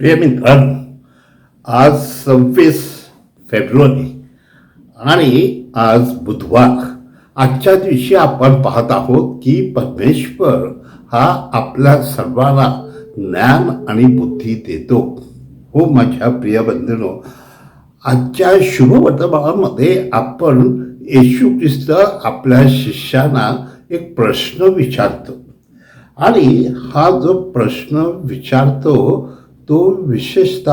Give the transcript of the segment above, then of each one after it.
प्रिय मित्र आज सव्वीस फेब्रुवारी आणि आज बुधवार. आजच्या दिवशी आपण पाहत आहोत की परमेश्वर हा आपल्या सर्वांना ज्ञान आणि बुद्धी देतो. हो माझ्या प्रिय बंधूंनो आजच्या शुभवर्तमानामध्ये आपण येशू ख्रिस्त आपल्या शिष्यांना एक प्रश्न विचारतो. आणि हा जो प्रश्न विचारतो तो विशेषत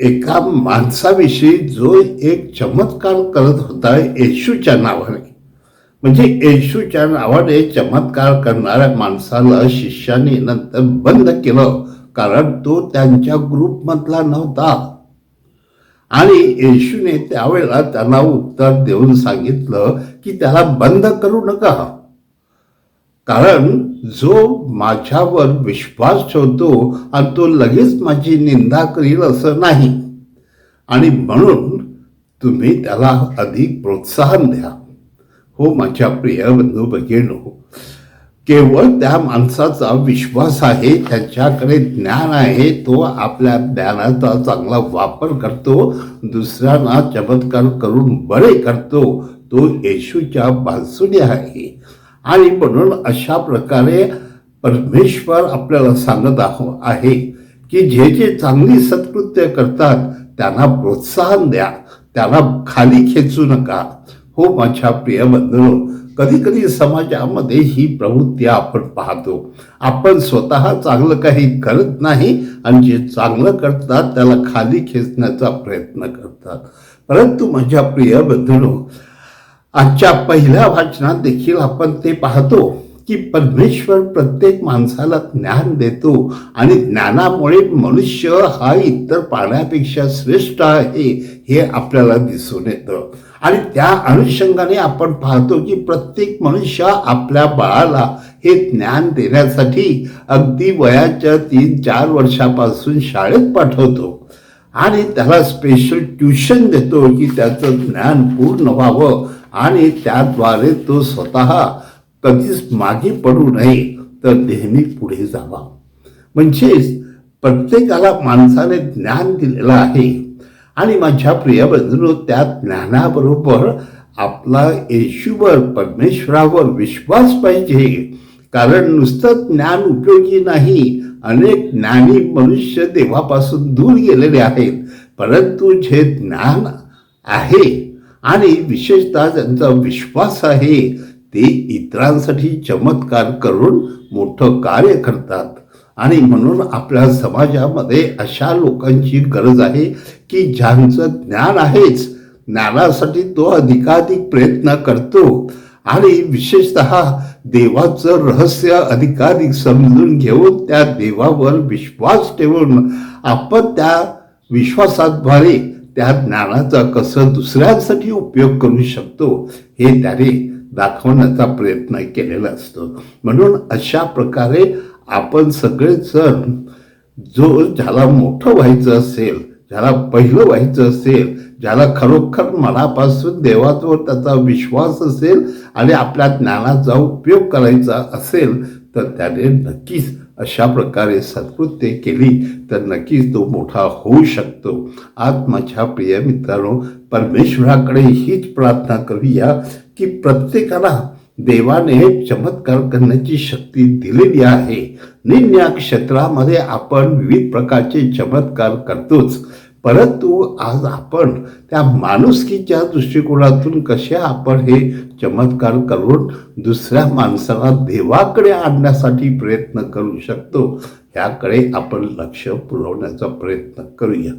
एका माणसाविषयी जो एक चमत्कार करत होता येशूच्या नावाने. म्हणजे येशूच्या नावाने चमत्कार करणाऱ्या माणसाला शिष्याने नंतर बंद केलं कारण तो त्यांच्या ग्रुपमधला नव्हता. आणि येशूने त्यावेळेला त्यांना उत्तर देऊन सांगितलं की त्याला बंद करू नका. कारण जो माझ्यावर विश्वास ठेवतो आणि तो लगेच माझी निंदा करील असं नाही. आणि म्हणून तुम्ही त्याला अधिक प्रोत्साहन द्या. हो माझ्या प्रिय बंधू भगिनो केवळ त्या माणसाचा विश्वास आहे त्याच्याकडे ज्ञान आहे तो आपल्या ज्ञानाचा चांगला वापर करतो दुसऱ्यांना चमत्कार करून बरे करतो तो येशूच्या बाजूने आहे. आणि म्हणून अशा प्रकारे परमेश्वर आपल्याला सांगत आहो आहे की जे जे चांगली सत्कृत्य करतात त्यांना प्रोत्साहन द्या. त्यांना खाली खेचू नका. हो माझ्या प्रिय बंधू कधी कधी समाजामध्ये ही प्रवृत्ती आपण पाहतो. आपण स्वतः चांगलं काही करत नाही आणि जे चांगलं करतात त्याला खाली खेचण्याचा प्रयत्न करतात. परंतु माझ्या प्रिय बंधू आजच्या पहिल्या वाचनात देखील आपण ते पाहतो की परमेश्वर प्रत्येक माणसाला ज्ञान देतो आणि ज्ञानामुळे मनुष्य हा इतर प्राण्यापेक्षा श्रेष्ठ आहे हे आपल्याला दिसून येतं. आणि त्या अनुषंगाने आपण पाहतो की प्रत्येक मनुष्य आपल्या बाळाला हे ज्ञान देण्यासाठी अगदी वयाच्या तीन चार वर्षापासून शाळेत पाठवतो. आणि त्याला स्पेशल ट्युशन देतो की त्याचं ज्ञान पूर्ण व्हावं. आणि त्याद्वारे तो स्वतः कधीच मागे पडू नये तर नेहमी पुढे जावा. म्हणजेच प्रत्येकाला माणसाने ज्ञान दिलेलं आहे. आणि माझ्या प्रिय बंधूंनो त्या ज्ञानाबरोबर आपला येशूवर परमेश्वरावर विश्वास पाहिजे. कारण नुसतं ज्ञान उपयोगी नाही. अनेक ज्ञानी मनुष्य देवापासून दूर गेलेले आहेत. परंतु जे ज्ञान आहे आणि विशेषतः ज्यांचा विश्वास आहे ते इतरांसाठी चमत्कार करून मोठं कार्य करतात. आणि म्हणून आपल्या समाजामध्ये अशा लोकांची गरज आहे की ज्यांचं ज्ञान आहेच ज्ञानासाठी तो अधिकाधिक प्रयत्न करतो. आणि विशेषत देवाचं रहस्य अधिकाधिक समजून घेऊन त्या देवावर विश्वास ठेवून आपण त्या विश्वासाद्वारे त्या ज्ञानाचा कसं दुसऱ्यांसाठी उपयोग करू शकतो हे त्याने दाखवण्याचा प्रयत्न केलेला असतो. म्हणून अशा प्रकारे आपण सगळेजण जो ज्याला मोठं व्हायचं असेल ज्याला पहिलं व्हायचं असेल ज्याला खरोखर मनापासून देवावर त्याचा विश्वास असेल आणि आपल्या ज्ञानाचा उपयोग करायचा असेल तर त्याने नक्कीच अशा प्रकारे सत्कृत्य केली तर नक्कीच तो मोठा होऊ शकतो. आज माझ्या प्रिय मित्रांनो परमेश्वराकडे हीच प्रार्थना करूया की प्रत्येकाला देवाने चमत्कार करण्याची शक्ती दिलेली आहे. निन्या क्षेत्रामध्ये आपण विविध प्रकारचे चमत्कार करतोच. परंतु आज आपण त्या माणुसकीच्या दृष्टिकोनातून कशा आपण हे चमत्कार करून दुसऱ्या माणसाला देवाकडे आणण्यासाठी प्रयत्न करू शकतो ह्याकडे आपण लक्ष पुरवण्याचा प्रयत्न करूया.